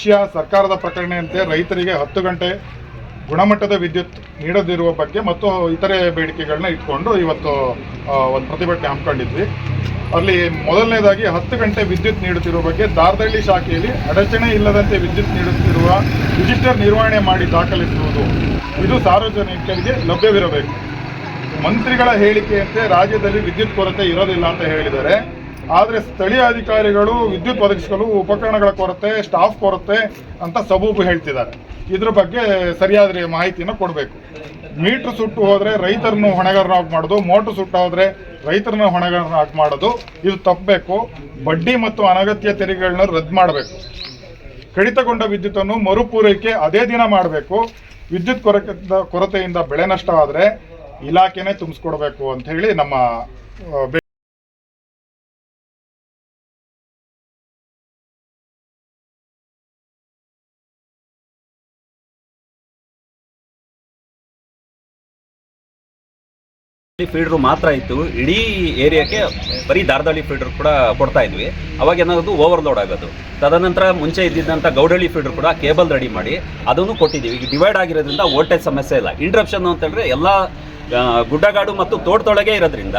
ವಿಷಯ ಸರ್ಕಾರದ ಪ್ರಕಟಣೆಯಂತೆ ರೈತರಿಗೆ ಹತ್ತು ಗಂಟೆ ಗುಣಮಟ್ಟದ ವಿದ್ಯುತ್ ನೀಡದಿರುವ ಬಗ್ಗೆ ಮತ್ತು ಇತರೆ ಬೇಡಿಕೆಗಳನ್ನ ಇಟ್ಕೊಂಡು ಇವತ್ತು ಒಂದು ಪ್ರತಿಭಟನೆ ಹಮ್ಮಿಕೊಂಡಿದ್ವಿ. ಅಲ್ಲಿ ಮೊದಲನೇದಾಗಿ ಹತ್ತು ಗಂಟೆ ವಿದ್ಯುತ್ ನೀಡುತ್ತಿರುವ ಬಗ್ಗೆ ದಾರದಳ್ಳಿ ಶಾಖೆಯಲ್ಲಿ ಅಡಚಣೆ ಇಲ್ಲದಂತೆ ವಿದ್ಯುತ್ ನೀಡುತ್ತಿರುವ ರಿಜಿಸ್ಟರ್ ನಿರ್ವಹಣೆ ಮಾಡಿ ದಾಖಲಿಸುವುದು. ಇದು ಸಾರ್ವಜನಿಕರಿಗೆ ಲಭ್ಯವಿರಬೇಕು. ಮಂತ್ರಿಗಳ ಹೇಳಿಕೆಯಂತೆ ರಾಜ್ಯದಲ್ಲಿ ವಿದ್ಯುತ್ ಕೊರತೆ ಇರೋದಿಲ್ಲ ಅಂತ ಹೇಳಿದ್ದಾರೆ. ಆದರೆ ಸ್ಥಳೀಯ ಅಧಿಕಾರಿಗಳು, ವಿದ್ಯುತ್ ಒದಗಿಸಲು ಉಪಕರಣಗಳ ಕೊರತೆ ಸ್ಟಾಫ್ ಕೊರತೆ ಅಂತ ಸಬೂಬು ಹೇಳ್ತಿದ್ದಾರೆ. ಇದ್ರ ಬಗ್ಗೆ ಸರಿಯಾದ ಮಾಹಿತಿಯನ್ನು ಕೊಡಬೇಕು. ಮೀಟ್ರ್ ಸುಟ್ಟು ಹೋದರೆ ರೈತರನ್ನು ಹೊಣೆಗಾರನಾಗಿ ಮಾಡೋದು, ಮೋಟ್ರ್ ಸುಟ್ಟು ಹೋದರೆ ರೈತರನ್ನ ಹೊಣೆಗಾರನಾಗಿ ಮಾಡೋದು, ಇದು ತಪ್ಪಬೇಕು. ಬಡ್ಡಿ ಮತ್ತು ಅನಗತ್ಯ ತೆರಿಗೆಗಳನ್ನ ರದ್ದು ಮಾಡಬೇಕು. ಕಡಿತಗೊಂಡ ವಿದ್ಯುತ್ತನ್ನು ಮರುಪೂರೈಕೆ ಅದೇ ದಿನ ಮಾಡಬೇಕು. ವಿದ್ಯುತ್ ಕೊರತೆ ಕೊರತೆಯಿಂದ ಬೆಳೆ ನಷ್ಟವಾದರೆ ಇಲಾಖೆನೇ ತುಂಬಿಸ್ಕೊಡ್ಬೇಕು ಅಂತ ಹೇಳಿ ನಮ್ಮ ಫೀಡ್ರು ಮಾತ್ರ ಇತ್ತು. ಇಡೀ ಏರಿಯಾಕ್ಕೆ ಬರೀ ದಾರದಳ್ಳಿ ಫೀಲ್ಡ್ರು ಕೂಡ ಕೊಡ್ತಾ ಇದ್ವಿ. ಅವಾಗ ಏನಾಗೋದು ಓವರ್ಲೋಡ್ ಆಗೋದು. ತದನಂತರ ಮುಂಚೆ ಇದ್ದಿದ್ದಂಥ ಗೌಡಳ್ಳಿ ಫೀಡ್ರು ಕೂಡ ಕೇಬಲ್ ರೆಡಿ ಮಾಡಿ ಅದನ್ನು ಕೊಟ್ಟಿದ್ದೀವಿ. ಈಗ ಡಿವೈಡ್ ಆಗಿರೋದ್ರಿಂದ ವೋಲ್ಟೇಜ್ ಸಮಸ್ಯೆ ಇಲ್ಲ. ಇಂಟ್ರಪ್ಷನ್ ಅಂತ ಹೇಳಿದ್ರೆ ಎಲ್ಲ ಗುಡ್ಡಗಾಡು ಮತ್ತು ತೋಟದೊಳಗೆ ಇರೋದ್ರಿಂದ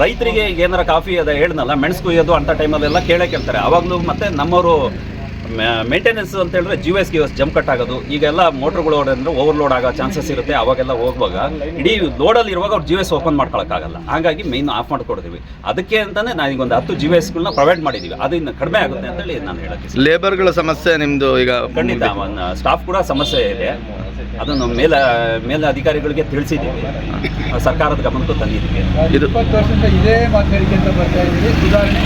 ರೈತರಿಗೆ ಈಗ ಏನಾರ ಕಾಫಿ ಅದ ಹೇಳ್ದಲ್ಲ ಮೆಣಸು ಕುಯ್ಯೋದು ಅಂಥ ಟೈಮಲ್ಲೆಲ್ಲ ಕೇಳೇ ಕೇಳ್ತಾರೆ. ಆವಾಗಲೂ ಮತ್ತೆ ನಮ್ಮವರು ಮೇಂಟೆನೆನ್ಸ್ ಅಂತ ಹೇಳಿದ್ರೆ ಜಿ ಎಸ್ ಗಿ ಎಸ್ ಜಂಪ್ ಕಟ್ ಆಗೋದು. ಈಗೆಲ್ಲ ಮೋಟ್ರ್ಗಳು ಅಂದ್ರೆ ಓವರ್ಲೋಡ್ ಆಗೋ ಚಾನ್ಸಸ್ ಇರುತ್ತೆ. ಅವಾಗೆಲ್ಲ ಹೋಗುವಾಗ ಇಡೀ ಲೋಡಲ್ಲಿ ಇರುವಾಗ ಅವ್ರು ಜಿ ಎಸ್ ಓಪನ್ ಮಾಡ್ಕೊಳಕ್ಕಾಗಲ್ಲ. ಹಾಗಾಗಿ ಮೈನ್ ಆಫ್ ಮಾಡ್ಕೊಡ್ತೀವಿ. ಅದಕ್ಕೆ ಅಂತಾನೆ ನಾವು ಈಗ ಒಂದು ಹತ್ತು ಜಿ ಎಸ್ಗಳನ್ನ ಪ್ರೊವೈಡ್ ಮಾಡಿದ್ದೀವಿ ಅದು ಇನ್ನು ಕಡಿಮೆ ಆಗುತ್ತೆ ಅಂತೇಳಿ ನಾನು ಹೇಳಕ್ಕೆ ಲೇಬರ್ಗಳ ಸಮಸ್ಯೆ ನಿಮ್ದು ಈಗ ಖಂಡಿತ ಸ್ಟಾಫ್ ಕೂಡ ಸಮಸ್ಯೆ ಇದೆ. ಅದನ್ನು ಮೇಲ ಮೇಲ ಅಧಿಕಾರಿಗಳಿಗೆ ತಿಳಿಸಿದ್ದೀವಿ. ಸರ್ಕಾರದ ಗಮನಕ್ಕೂ ತಂದಿದ್ದೀವಿ. ಇದು ಇಪ್ಪತ್ತು ವರ್ಷದಿಂದ ಇದೇ ಮಾತು ಹೇಳಿಕೆ ಅಂತ ಬರ್ತಾ ಇದ್ದೀವಿ. ಸುಧಾರಣೆ